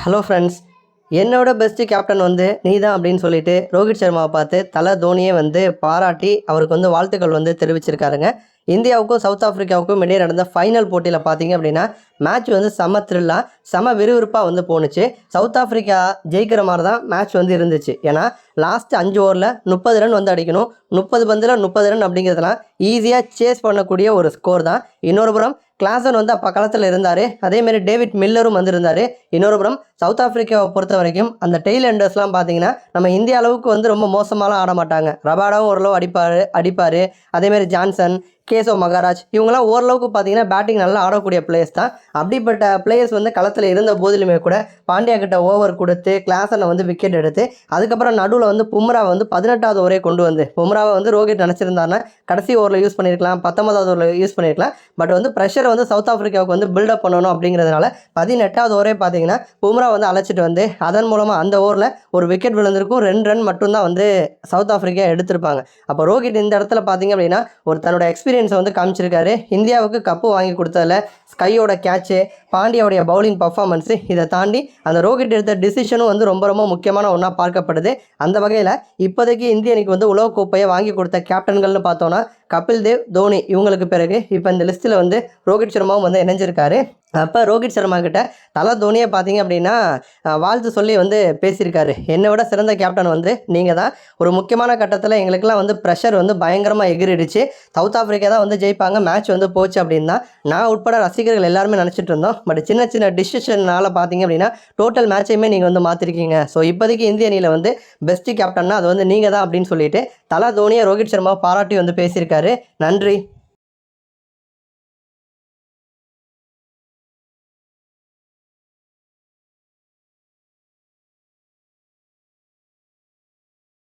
Hello friends என்னோட best captain வந்து நீ தான் அப்படின்னு சொல்லிட்டு ரோஹித் சர்மாவை பார்த்து தலை தோனியே வந்து பாராட்டி அவருக்கு வந்து வாழ்த்துக்கள் வந்து தெரிவிச்சிருக்காருங்க. இந்தியாவுக்கும் சவுத் ஆஃப்ரிக்காவுக்கும் இடையே நடந்த ஃபைனல் போட்டியில் பார்த்தீங்க அப்படின்னா மேட்ச் வந்து செம த்ரில்லாக செம விறுவிறுப்பாக வந்து போணுச்சு. சவுத் ஆஃப்ரிக்கா ஜெயிக்கிற மாதிரி தான் மேட்ச் வந்து இருந்துச்சு. ஏன்னா லாஸ்ட் அஞ்சு ஓவரில் முப்பது ரன் வந்து அடிக்கணும். முப்பது பந்தில் முப்பது ரன் அப்படிங்கிறதுலாம் ஈஸியாக சேஸ் பண்ணக்கூடிய ஒரு ஸ்கோர் தான். இன்னொரு புறம் கிளாசன் வந்து அப்போ களத்தில் இருந்தார். அதேமாரி டேவிட் மில்லரும் வந்திருந்தார். இன்னொரு புறம் சவுத் ஆஃப்ரிக்காவை பொறுத்த வரைக்கும் அந்த டெய்ல் எண்டர்ஸ்லாம் பார்த்தீங்கன்னா நம்ம இந்திய அளவுக்கு வந்து ரொம்ப மோசமாலாம் ஆட மாட்டாங்க ரபாடாவும் ஓரளவு அடிப்பார் அடிப்பார். அதேமாரி ஜான்சன் கேசவ் மகாராஜ் இவங்கெல்லாம் ஓரளவுக்கு பார்த்தீங்கன்னா பேட்டிங் நல்லா ஆடக்கூடிய பிளேயர்ஸ் தான். அப்படிப்பட்ட பிளேயர்ஸ் வந்து களத்தில் இருந்த போதிலுமே கூட பாண்டியா கிட்ட ஓவர் கொடுத்து கிளாஸில் வந்து விக்கெட் எடுத்து அதுக்கப்புறம் நடுவில் வந்து பும்ராவை வந்து பதினெட்டாவது ஓவரே கொண்டு வந்து பும்ராவை வந்து ரோஹித் நினச்சிருந்தாருன்னா கடைசி ஓவரில் யூஸ் பண்ணியிருக்கலாம் பத்தொன்பதாவது ஓவரில் யூஸ் பண்ணியிருக்கலாம் பட் வந்து ப்ரெஷரை வந்து சவுத் ஆஃப்ரிக்காவுக்கு வந்து பில்டப் பண்ணணும் அப்படிங்கிறதுனால பதினெட்டாவது ஓவரே பார்த்தீங்கன்னா பும்ரா வந்து அழைச்சிட்டு வந்து அதன் மூலமாக அந்த ஓவரில் ஒரு விக்கெட் விழுந்திருக்கும். ரெண்டு ரன் மட்டும்தான் வந்து சவுத் ஆஃப்ரிக்கா எடுத்திருப்பாங்க. அப்போ ரோஹித் இந்த இடத்துல பார்த்தீங்க அப்படின்னா ஒரு தன்னோட எக்ஸ்பீரியன்ஸ் வந்து காமிச்சிருக்காரு. இந்தியாவுக்கு கப்பு வாங்கி கொடுத்ததில் ஸ்கையோட கேட்சு பாண்டியாவுடைய பவுலிங் பர்ஃபார்மன்ஸு இதை தாண்டி அந்த ரோஹித் எடுத்த டிசிஷனும் வந்து ரொம்ப ரொம்ப முக்கியமான ஒன்றா பார்க்கப்படுது. அந்த வகையில் இப்போதைக்கு இந்திய அணிக்கு வந்து உலகக்கோப்பையை வாங்கி கொடுத்த கேப்டன்கள்னு பார்த்தோன்னா கபில் தேவ் தோனி இவங்களுக்கு பிறகு இப்போ இந்த லிஸ்ட்டில் வந்து ரோஹித் சர்மாவும் வந்து இணைஞ்சிருக்காரு. அப்போ ரோஹித் சர்மா கிட்ட தலை தோனியை பார்த்தீங்க அப்படின்னா வாழ்த்து சொல்லி வந்து பேசியிருக்காரு. என்னை விட சிறந்த கேப்டன் வந்து நீங்கள் தான். ஒரு முக்கியமான கட்டத்தில் எங்களுக்கெல்லாம் வந்து ப்ரெஷர் வந்து பயங்கரமாக எகிரிடுச்சு. சவுத் ஆஃப்ரிக்கா தான் வந்து ஜெயிப்பாங்க. மேட்ச் வந்து போச்சு அப்படின்னா நான் உட்பட ரசிகர்கள் எல்லாருமே நினச்சிட்டு இருந்தோம். பட் சின்ன சின்ன டிசிஷனால் பார்த்தீங்க அப்படின்னா டோட்டல் மேட்சையுமே நீங்கள் வந்து மாற்றிருக்கீங்க ஸோ இப்போதைக்கு இந்திய அணியில் வந்து பெஸ்ட்டு கேப்டன்னா அது வந்து நீங்கள் தான் அப்படின்னு சொல்லிட்டு தலா தோனியை ரோஹித் சர்மா பாராட்டி வந்து பேசியிருக்காரு. நன்றி.